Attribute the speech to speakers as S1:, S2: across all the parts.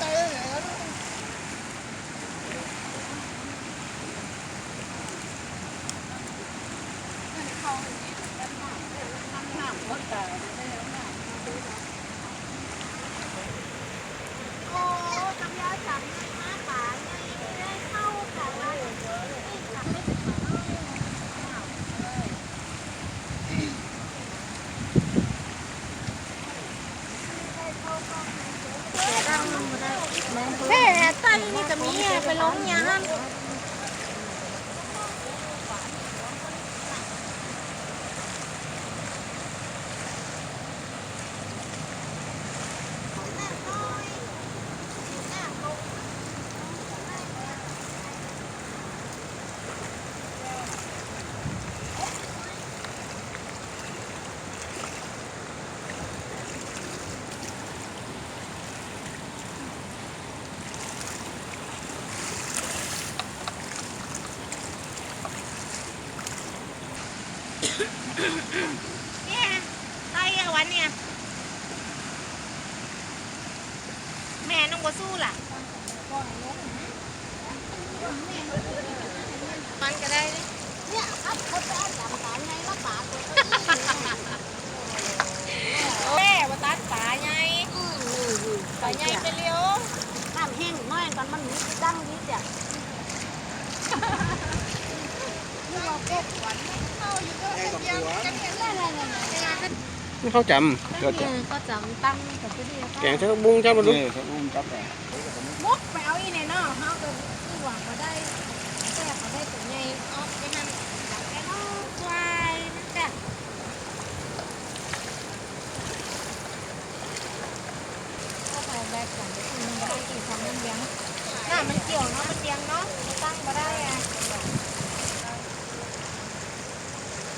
S1: 来，大家。 แม่ตอนนี้จะมีไปร้องยาน เนี่ยใต้อะวันเนี่ย แม่น้องก็สู้ล่ะ มันก็ได้ดิ
S2: เนี่ยครับเขาจะเอาจับปลาไงละปลาตัว
S1: แม่มาตัดป่าไงป่าไงไปเร็ว
S2: น้ำแห้งน้อยกันมันมีดังดีจ้ะนี่เราเก็บหวาน
S3: ไม่เข้าจำเกิดจาก
S1: ก็จำตั้งกับที่นี่
S3: แกงเช้าบุ้งเจ้ามาดู
S4: นี่เขาอุ้มจับแต่
S1: มุกไปเอาอีเนี่ยเนาะเขาก็ที่หวังมาได้แต่เขาได้ตัวใหญ่ออกไปหันแกก็ควายนั่นจ้ะก็เอาแบกของไปกินมันได้กินของมันเลี้ยงน่ามันเกี่ยวเนาะมันเลี้ยงเนาะมันตั้งมาได้อะ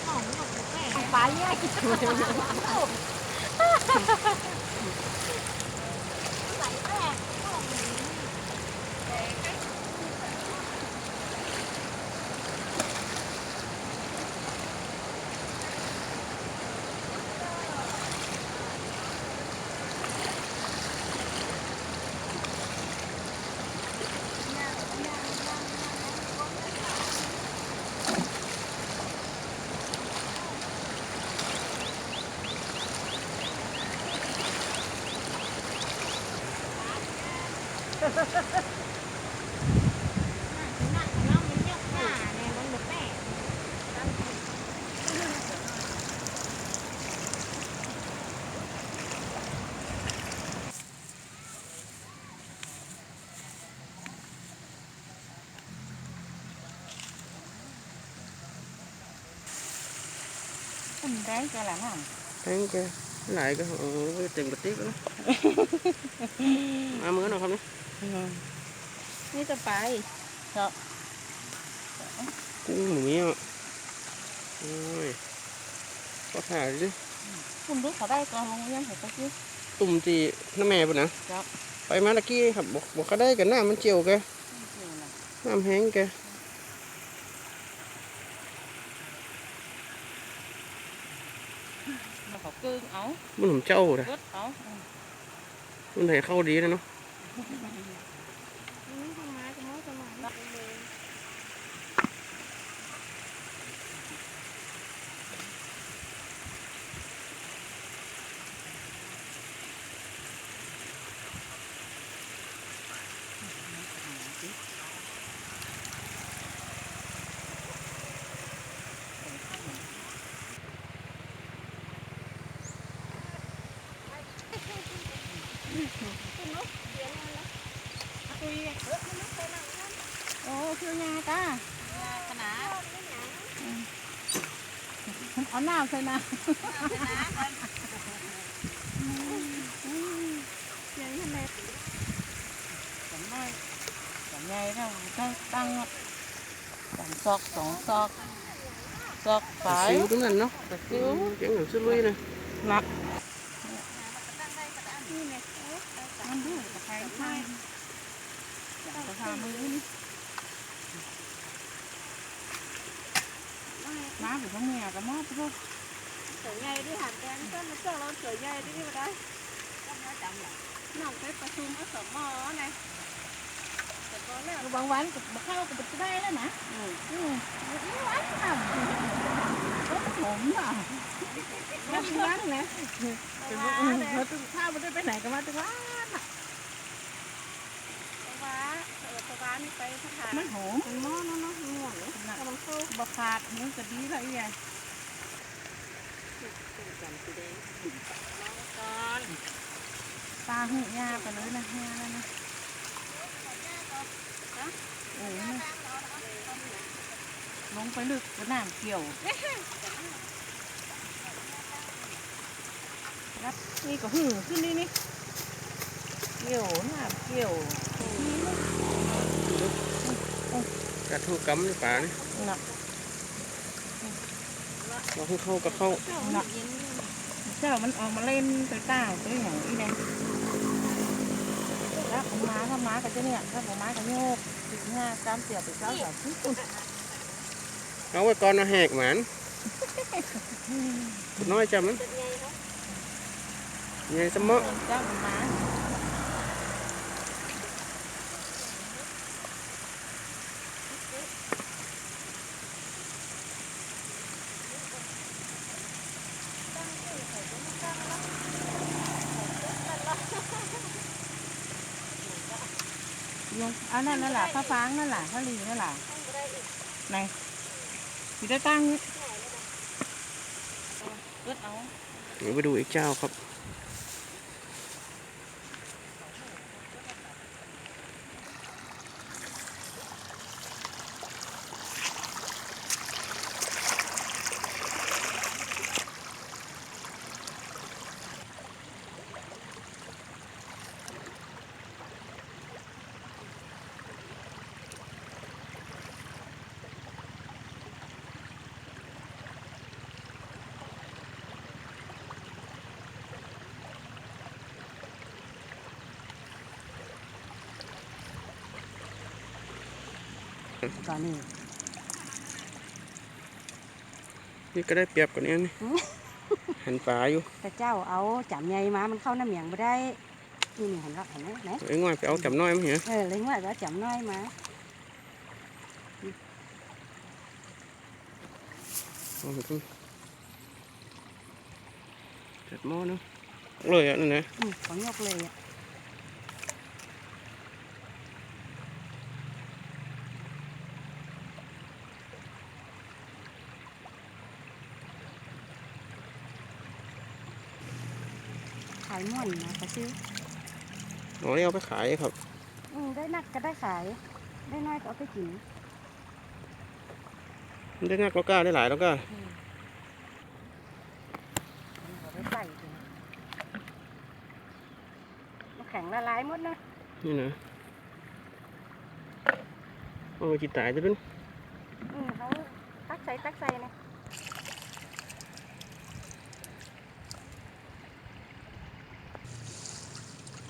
S1: หอมหอม แม่ปลาใหญ่ไหลแตกหอม หนักเนาะมันยกหน้าเนี่ยมั นบ่แตก
S2: คุณได้จะหลังห่าง
S3: แทงแกหลายก็โอ้ยเต็มกระติกแล้วนะมามือหน่อยครับนี่
S2: นี่จะไป
S3: กุ้งหมูเงี้ยโอ้ยก็ถ่ายดิ
S2: คุณรู้เขาได้ก่อนลงเรียนเขาก็คิด
S3: ตุ่มตีน้าแม่ปุ่นนะครับไปมาตะกี้ครับบอกบอกเขาได้กันหน้ามันเจียวแกน้ำแห้งแก
S2: เขากึ่งเอา
S3: มันผมเจ้าเลย
S2: รถเอา
S3: มันไหนเข้าดีนะเนาะ
S2: Thank you. หน้าใส่นะสำน้อยสำใหญ่เราตั้งตั้งสองซอกสองซอกซอกไป
S3: ซิวตรงนั้นเนาะ
S2: ตะกิ้ว
S3: เจ๋งหนังซื้อลุยเลย
S2: หนักมันดูตะไครไม้ตะขามือนี่ น้ำอยู่ตรงนี้ก็มอบไป
S1: เสือใหญ่ที่หันแกนต้นมันเสือเราเสือใหญ่ที่นี่มาได้น้องไปประชุมอสมอไงแต่ก็แล้ว
S2: บางวันกับข้าวกับจะได้แล้วนะอืมอืมไม่วันอะก็ผมอะไม่มีวันนะเป็นว่าเออเราตึงข้าวไม่ได้ไปไหนกันมาตึงว่าน่ะ
S1: ว้า เออตะวันไปสถาน
S2: มันหอม
S1: มันหม้อเนาะเนาะมันหม้อเลยถ้ามันเข้า
S2: บะขาดมันจะดีเลยไง
S1: ก่อน
S2: ตาหูยาไปเลยนะยาแล้วนะโอ้ยลงไปลึกก็น้ำเกี่ยวนี่ก็หือขึ้นนี่นี่เกี่ยวน้ำเกี่ยว
S3: ก ระทู้กำในป่านี่
S2: น่ะ
S3: เราให้เข้าก็เข้า
S1: เจ้ามันเย็นอยู่
S2: เจ้ามันออกมาเล่นตัวต้าตัวอย่างนี้นะแล้วผมม้าถ้าม้าก็จะเนี่ยถ้าผมม้าก็โยกสิบห้าสามเสียไปเก้าสามสิบอุ้ย
S3: เอาไว้ก่อนเอาแหกหมันน้อยจำมัน
S1: เป็นไงเขา
S3: ยังไงสมะ
S2: เจ้าผมม้า ลงอันนั่นนั่นแหละผ้าฟางนั่นแหละผ้าลีนั่นแหละไหนสีได้ตั้งเลือดเอา
S3: เดี๋ยวไปดูอีกเจ้าครับ
S2: ตอนนี้
S3: นี่ก็ได้เปรียบกว่านี้นี่หันป่าอยู่
S4: แต่เจ้าเอาจับใหญ่มา มันเข้าน้ำเหมียงไม่ได้ นี่นี่เห็นแล้วเห็นไหมไหน
S3: ไอ้ง่อยไปเอาจับน้อยมั้งเหรอ
S4: เออเลยว่าว่าจับน้อยมา
S3: เอาไปตรงจัดหม้อเนาะเลยอะนั่นนะ
S4: อืมของยกเลยอะายม่วนนะเขาซื้อ
S3: อ๋อนี่เอาไปขายครับ
S4: อืมได้นักก็ได้ขาย ได้น้อยก็เอาไปกิน
S3: มันได้นักแล้วก็ได้หลายแล้วก็
S4: เอาไปใส่กินมันแข็งละลายหมดนะ
S3: นี่นะเอาไปกินตายจะเป็น
S4: อืมเขาตักใส่ตักใส่น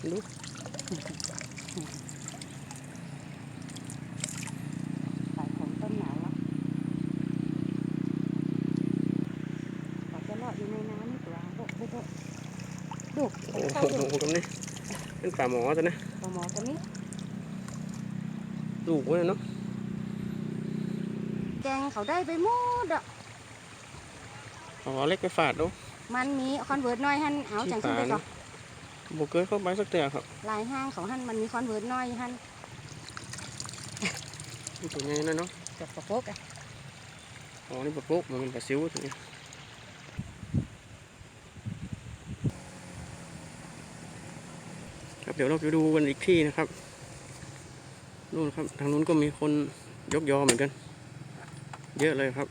S4: ะ
S3: ดู
S4: ขายของต้นหนาวแล้วเขาจะเลาะอยู่ในน้ำนี่ตัวโบ๊ะโบ๊ะโบ๊ะดู
S3: โอ้
S4: เข้า
S3: โห
S4: ดู
S3: ตรงนี้เป็นป่าหมอตัวนะ
S4: ปลาหมอตัวนี้
S3: ลูกไว้เนาะ
S4: แกงเขาได้ไปหมดอะ
S3: เอาเอาเล็กไปฝาดดู
S4: มันมีคอนเวิร์ตน้อยหันเอาจัง
S3: ที่
S4: ที่
S3: ฝา
S4: ไปก่อน
S3: นะ บุกเกยเข้าไปสักเตียครับ
S4: ลายห้างเขาหันมันมีคอนเวิร์ตน้อยหัน
S3: นี่ตัวนี้นะเนาะ
S4: จบกระโป๊กอะ
S3: อ๋อนี่ปลาปุ๊กมันเป็นปลาซิวตัวนี้ครับเดี๋ยวเราไปดูกันอีกที่นะครับนู่นครับ ทางนู้นก็มีคนยกยอเหมือนกัน เยอะเลยครับ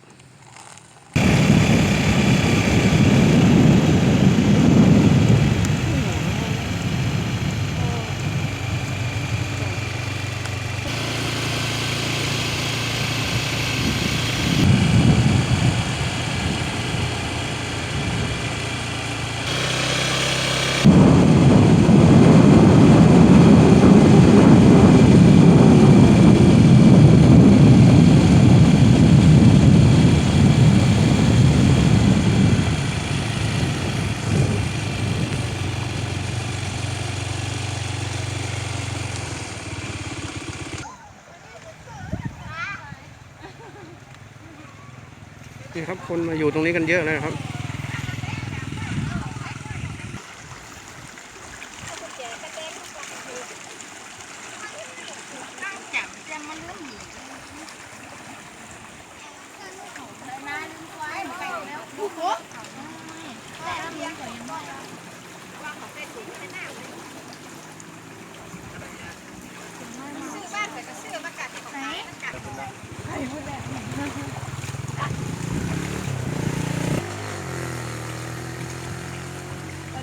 S3: มาอยู่ตรงนี้กันเยอะเลยครับ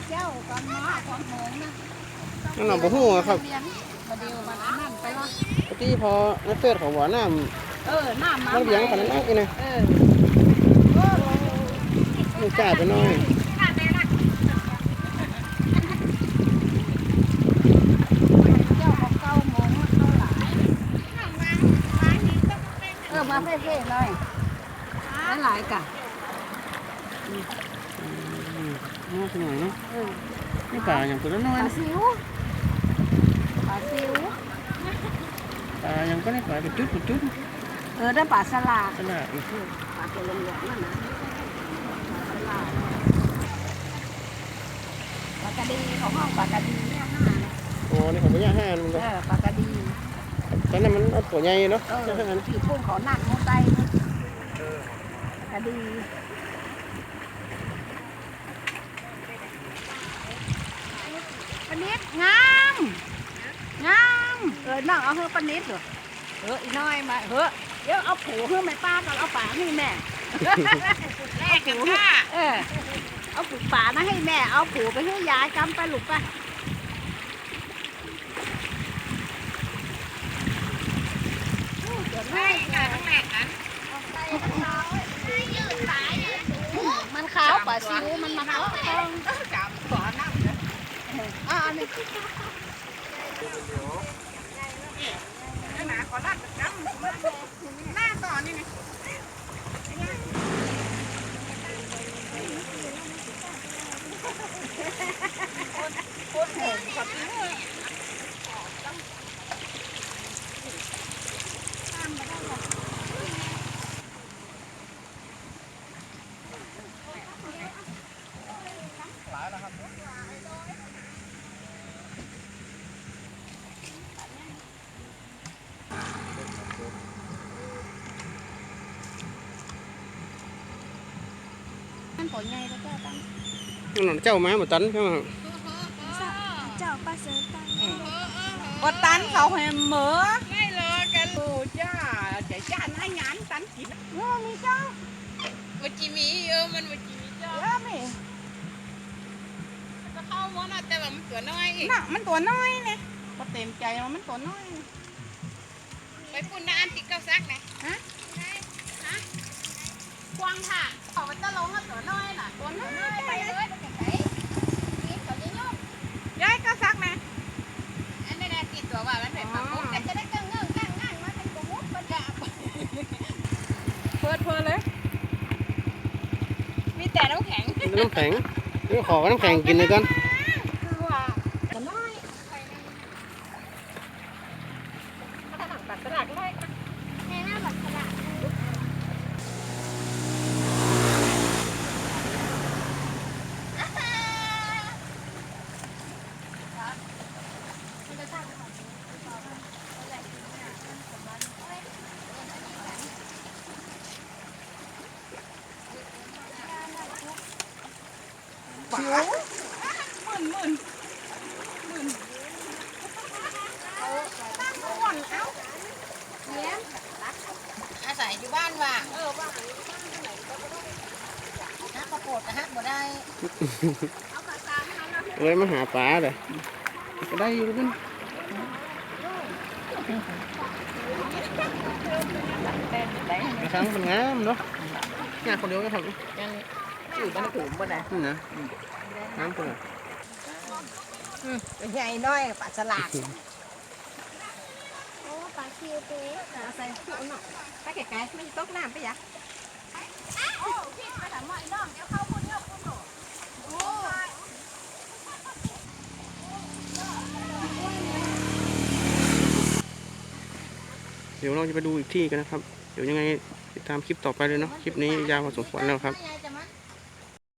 S4: เจ้าก่อนมาของหงนะ
S3: นั่นน่ะบ่ฮู้อะครับ
S4: เรียนมาเดียวมันนั่นไปว่า
S3: ปกติพอนักเฟซเขาว่าน้ำ
S4: เออหน้ามา
S3: มันเลี้ยงขนาดนั้นอีกนะ
S4: เออ
S3: มันจ่าไปหน่อย
S4: เจ้าของเก่าหมงเท่าหลายเออมาเพ่ๆเลยหลายๆกะ
S3: น่าสนอยเนาะ
S4: เออ
S3: นี่ป่าอย่างตัวน้อ
S4: ป
S3: ย
S4: ลา
S3: นะ
S4: ซิวปลาซิว
S3: ป่าอ ย่างก็ได้ป่าเป็นจุดเป็นจุด
S4: เออได้ปลาสลาด
S3: ขนาดนี้
S4: ปลาตัวเหลืองๆนั่นนะปลาสลาดปลากระดีเขาห้องปลากระดีเนี่ยห้านะ
S3: โอ้นี่ของพญาห้ามัน
S4: เอ
S3: ก็
S4: อปลากระดี
S3: ตอนนั้นมันเอาตัวใหญ่เนาะ
S4: เออ
S3: ใช่ไหม
S4: ที่พุ่งเขาหนักโมไตกระดีปนิดงามงามเออนั่งเอาเฮือปนิดเหรอเอออีน้อยมาเฮ้อเดี๋ยวเอาผูเฮือไม่ป้าก่อนเอาป่าให้แม่
S1: แรกกันค่ะ
S4: เออเอาผูป่านะให้แม่ เอาผูไปให้ยายกำไปลูกไปเดี๋ยวแม่
S1: ค่ะทั้งแรกนะ
S4: มันขาวป่าซิวมันมาขาวทอง
S1: จับขอน้ำ
S4: อ่าอันนี้
S1: หนาขอลาดน้ำหน้าต่อนี่นะ
S4: มันผลไงก็เจ้าตั้ง
S3: นั่นนะเจ้าม้าหมดตันใช่ไหมครับ
S1: เจ้าป้าเซิร์ตัน
S4: กดตันเขาแหมเหมอ
S1: ไม่รอกันโอ้จ้าจะจ้าหน้างานตันกิน
S4: เออมีเจ้า
S1: วันจีมีเออมันวันจีมีเจ้า
S4: เออมี
S1: ก็เข้ามอนะแต่ว่ามันตัวน้อยอีก
S4: น่ะมันตัวน้อยเนี่ยก็เต็มใจว่ามันตัวน้อย
S1: ไปปุ่นน้าอันติดเก้าซักนะฮะฮะ กวางค่ะ
S4: เขามันจะลงกับตัวน้อยน่ะตัวน้อยไปเลยนี่เขาจะยก
S1: ย้ายเก้าซักนะอันนี้นะติดตัวว่ามันเป็นปั๊มมุก
S4: แต่จะได้เงื่อนเงื่อนง่างง่ายมาเป็นตัวมุกมันจะ
S1: เปิดเปินเลย มีแต่น้ำแข็ง
S3: น้ำแข็งนี่ขอน้ำแข็งกินเลยกัน
S1: คือว่า
S4: ตัวน้อย
S1: ถ้าหนังปัดสลักไล่
S4: ในหน้าบัตรสลัก
S1: ฝา หมื่นหมื่นหมื่นอาศัยอยู่บ้านว่ะเออบ้านฮักกระโปดแต่ฮักบ่ได้
S3: เลยมาหาปลาเลยก็ได้อยู่กันกระชังเป็นงามเนาะงานคนเดียวก็ทำ
S4: อยู่บ้านถุงบ่ได้
S3: นี่นะน้ำตัว ไหน
S4: ใหญ่น้อยปลาสลัด
S1: โอ้ปลาคิวเป๊ะใส่ขู่หน่อยถ้าแก่ๆมันตกน้ำไปยะ
S3: เดี๋ยวเราจะไปดูอีกที่กันนะครับเเดี๋ยวยังไงติดตามคลิปต่อไปเลยเนาะ คลิปนี้ยาวพอสมควรแล้วครับ
S1: ยายจะมา